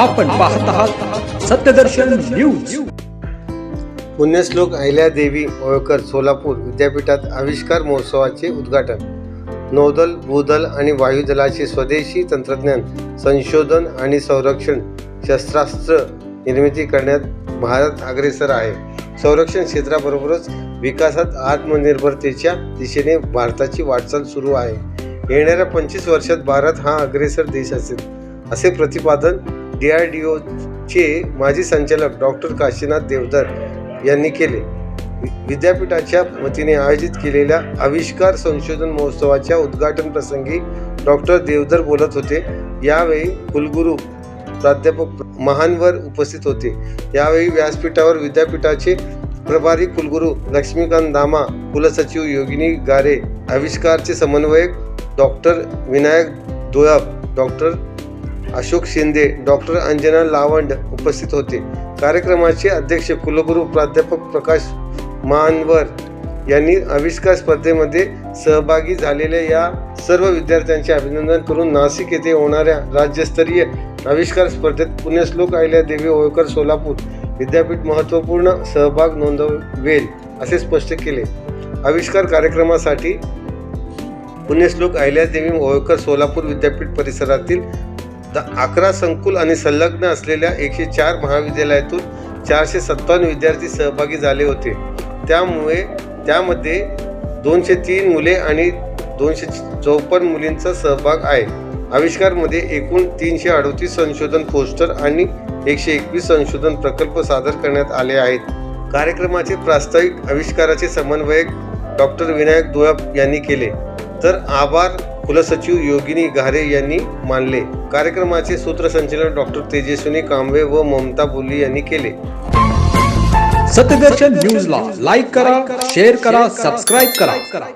आपण पाहत आहात सत्यदर्शन न्यूज. पुण्यश्लोक अहिल्यादेवी होळकर सोलापूर विद्यापीठात आविष्कार महोत्सवाचे उद्घाटन. नौदल भूदल आणि वायुदलाचे स्वदेशी तंत्रज्ञान संशोधन आणि संरक्षण शस्त्रास्त्र निर्मिती करण्यात भारत अग्रेसर आहे. संरक्षण क्षेत्राबरोबरच विकासात आत्मनिर्भरतेच्या दिशेने भारताची वाटचाल सुरू आहे. येणाऱ्या पंचवीस वर्षात भारत हा अग्रेसर देश असेल असे प्रतिपादन डी आर डी ओचे माजी संचालक डॉक्टर काशीनाथ देवधर यांनी केले. विद्यापीठाच्या वतीने आयोजित केलेल्या आविष्कार संशोधन महोत्सवाच्या उद्घाटन प्रसंगी डॉक्टर देवधर बोलत होते. यावेळी कुलगुरू प्राध्यापक महानवर उपस्थित होते. यावेळी व्यासपीठावर विद्यापीठाचे प्रभारी कुलगुरू लक्ष्मीकांत दामा कुलसचिव योगिनी गारे आविष्कारचे समन्वयक doctor Vinayak Doyab doctor Ashok Shinde doctor Anjana Lavand उपस्थित होते. कार्यक्रमाचे अध्यक्ष कुलगुरू प्राध्यापक प्रकाश मानवर यांनी आविष्कार स्पर्धेमध्ये सहभागी झालेल्या या सर्व विद्यार्थ्यांचे अभिनंदन करून नाशिक येथे होणाऱ्या राज्यस्तरीय आविष्कार स्पर्धेत पुण्यश्लोक अहिल्यादेवी होळकर सोलापूर विद्यापीठ महत्त्वपूर्ण सहभाग नोंदवेल असे स्पष्ट केले. आविष्कार कार्यक्रमासाठी पुण्यश्लोक अहिल्यादेवी होळकर सोलापूर विद्यापीठ परिसरातील द अकरा संकुल आणि संलग्न असलेल्या एकशे चार महाविद्यालयातून चारशे सत्तावन्न विद्यार्थी सहभागी झाले होते. त्यामुळे त्यामध्ये दोनशे तीन मुले आणि दोनशे चौपन्न मुलींचा सहभाग आहे. आविष्कारमध्ये एकूण तीनशे अडोतीस संशोधन पोस्टर आणि एकशे एकवीस संशोधन प्रकल्प सादर करण्यात आले आहेत. कार्यक्रमाचे प्रास्ताविक आविष्काराचे समन्वयक डॉक्टर विनायक दुळप यांनी केले. तर आभार. कुलसचिव योगिनी घारे यांनी मानले. कार्यक्रमाचे सूत्रसंचालन डॉक्टर तेजस्विनी कांबळे व ममता बुल्ली यांनी केले. सत्यदर्शन न्यूजला लाईक करा शेअर करा. सबस्क्राईब करा.